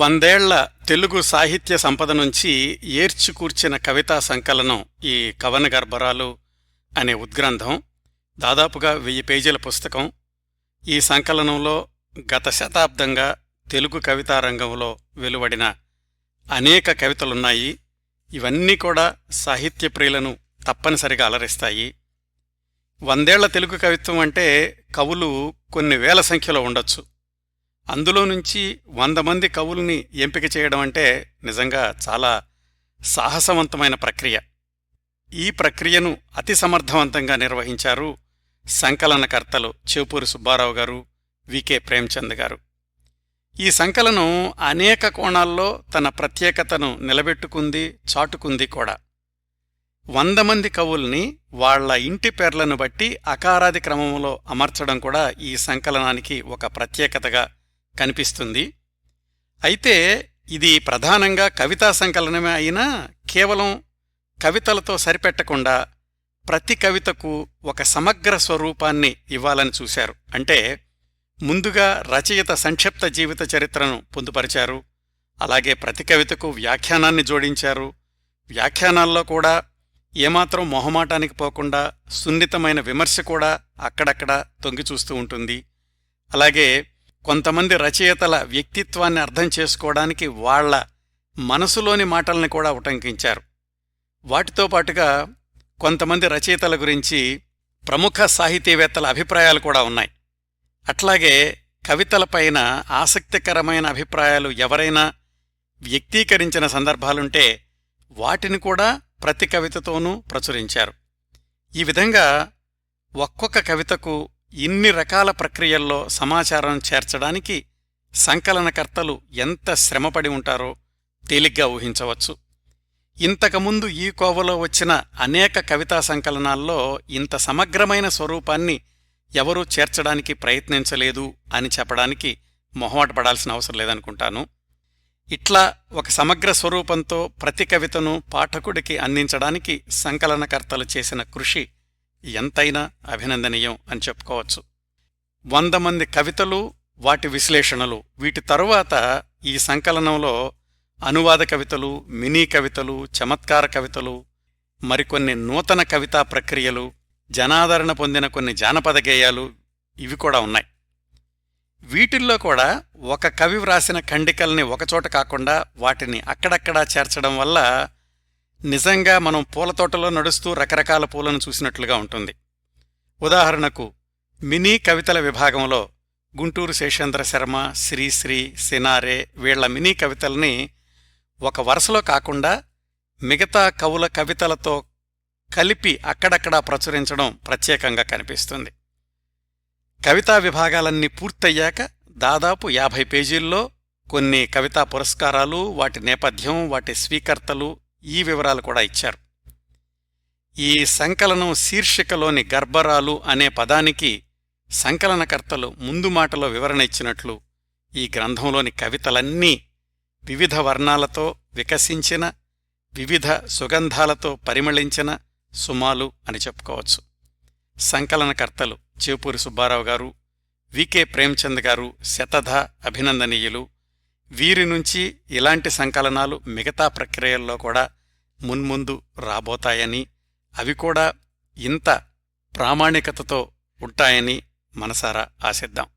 వందేళ్ళ తెలుగు సాహిత్య సంపద నుంచి ఏర్చికూర్చిన కవితా సంకలనం ఈ కవన గర్భరాలు అనే ఉద్గ్రంథం దాదాపుగా వెయ్యి పేజీల పుస్తకం. ఈ సంకలనంలో గత శతాబ్దంగా తెలుగు కవితా రంగంలో వెలువడిన అనేక కవితలున్నాయి. ఇవన్నీ కూడా సాహిత్య ప్రియులను తప్పనిసరిగా అలరిస్తాయి. వందేళ్ళ తెలుగు కవిత్వం అంటే కవులు కొన్ని వేల సంఖ్యలో ఉండొచ్చు. అందులో నుంచి వంద మంది కవుల్ని ఎంపిక చేయడం అంటే నిజంగా చాలా సాహసవంతమైన ప్రక్రియ. ఈ ప్రక్రియను అతి సమర్థవంతంగా నిర్వహించారు సంకలనకర్తలు చేపూరి సుబ్బారావు గారు వికే ప్రేమ్చంద్ గారు. ఈ సంకలనం అనేక కోణాల్లో తన ప్రత్యేకతను నిలబెట్టుకుంది చాటుకుంది కూడా. వంద మంది కవుల్ని వాళ్ళ ఇంటి పేర్లను బట్టి అకారాది క్రమంలో అమర్చడం కూడా ఈ సంకలనానికి ఒక ప్రత్యేకతగా కనిపిస్తుంది. అయితే ఇది ప్రధానంగా కవితా సంకలనమే అయినా కేవలం కవితలతో సరిపెట్టకుండా ప్రతి కవితకు ఒక సమగ్ర స్వరూపాన్ని ఇవ్వాలని చూశారు. అంటే ముందుగా రచయిత సంక్షిప్త జీవిత చరిత్రను పొందుపరిచారు. అలాగే ప్రతి కవితకు వ్యాఖ్యానాన్ని జోడించారు. వ్యాఖ్యానాల్లో కూడా ఏమాత్రం మొహమాటానికి పోకుండా సున్నితమైన విమర్శ కూడా అక్కడక్కడ తొంగిచూస్తూ ఉంటుంది. అలాగే కొంతమంది రచయితల వ్యక్తిత్వాన్ని అర్థం చేసుకోవడానికి వాళ్ళ మనసులోని మాటల్ని కూడా ఉటంకించారు. వాటితో పాటుగా కొంతమంది రచయితల గురించి ప్రముఖ సాహితీవేత్తల అభిప్రాయాలు కూడా ఉన్నాయి. అట్లాగే కవితలపైన ఆసక్తికరమైన అభిప్రాయాలు ఎవరైనా వ్యక్తీకరించిన సందర్భాలుంటే వాటిని కూడా ప్రతి కవితతోనూ ప్రచురించారు. ఈ విధంగా ఒక్కొక్క కవితకు ఇన్ని రకాల ప్రక్రియల్లో సమాచారం చేర్చడానికి సంకలనకర్తలు ఎంత శ్రమపడి ఉంటారో తేలిగ్గా ఊహించవచ్చు. ఇంతకుముందు ఈ కోవలో వచ్చిన అనేక కవితా సంకలనాల్లో ఇంత సమగ్రమైన స్వరూపాన్ని ఎవరూ చేర్చడానికి ప్రయత్నించలేదు అని చెప్పడానికి మొహమాటపడాల్సిన అవసరం లేదనుకుంటాను. ఇట్లా ఒక సమగ్ర స్వరూపంతో ప్రతి కవితను పాఠకుడికి అందించడానికి సంకలనకర్తలు చేసిన కృషి ఎంతైనా అభినందనీయం అని చెప్పుకోవచ్చు. వంద మంది కవితలు వాటి విశ్లేషణలు వీటి తరువాత ఈ సంకలనంలో అనువాద కవితలు మినీ కవితలు చమత్కార కవితలు మరికొన్ని నూతన కవితా ప్రక్రియలు జనాదరణ పొందిన కొన్ని జానపద గేయాలు ఇవి కూడా ఉన్నాయి. వీటిల్లో కూడా ఒక కవి వ్రాసిన ఖండికల్ని ఒకచోట కాకుండా వాటిని అక్కడక్కడా చేర్చడం వల్ల నిజంగా మనం పూలతోటలో నడుస్తూ రకరకాల పూలను చూసినట్లుగా ఉంటుంది. ఉదాహరణకు మినీ కవితల విభాగంలో గుంటూరు శేషేంద్ర శర్మ శ్రీశ్రీ సినారే వీళ్ళ మినీ కవితల్ని ఒక వరుసలో కాకుండా మిగతా కవుల కవితలతో కలిపి అక్కడక్కడా ప్రచురించడం ప్రత్యేకంగా కనిపిస్తుంది. కవితా విభాగాలన్నీ పూర్తయ్యాక దాదాపు యాభై పేజీల్లో కొన్ని కవితా పురస్కారాలు వాటి నేపథ్యం వాటి స్వీకర్తలు ఈ వివరాలు కూడా ఇచ్చారు. ఈ సంకలనం శీర్షికలోని గర్భరాలు అనే పదానికి సంకలనకర్తలు ముందు మాటలో వివరణ ఇచ్చినట్లు ఈ గ్రంథంలోని కవితలన్నీ వివిధ వర్ణాలతో వికసించిన వివిధ సుగంధాలతో పరిమళించిన సుమాలు అని చెప్పుకోవచ్చు. సంకలనకర్తలు చేపూరి సుబ్బారావు గారు వికే ప్రేమ్చంద్ గారు శతధ అభినందనీయులు వీరి నుంచి ఇలాంటి సంకలనాలు మిగతా ప్రక్రియల్లో కూడా మున్ముందు రాబోతాయని అవి కూడా ఇంత ప్రామాణికతతో ఉంటాయని మనసారా ఆశిద్దాం.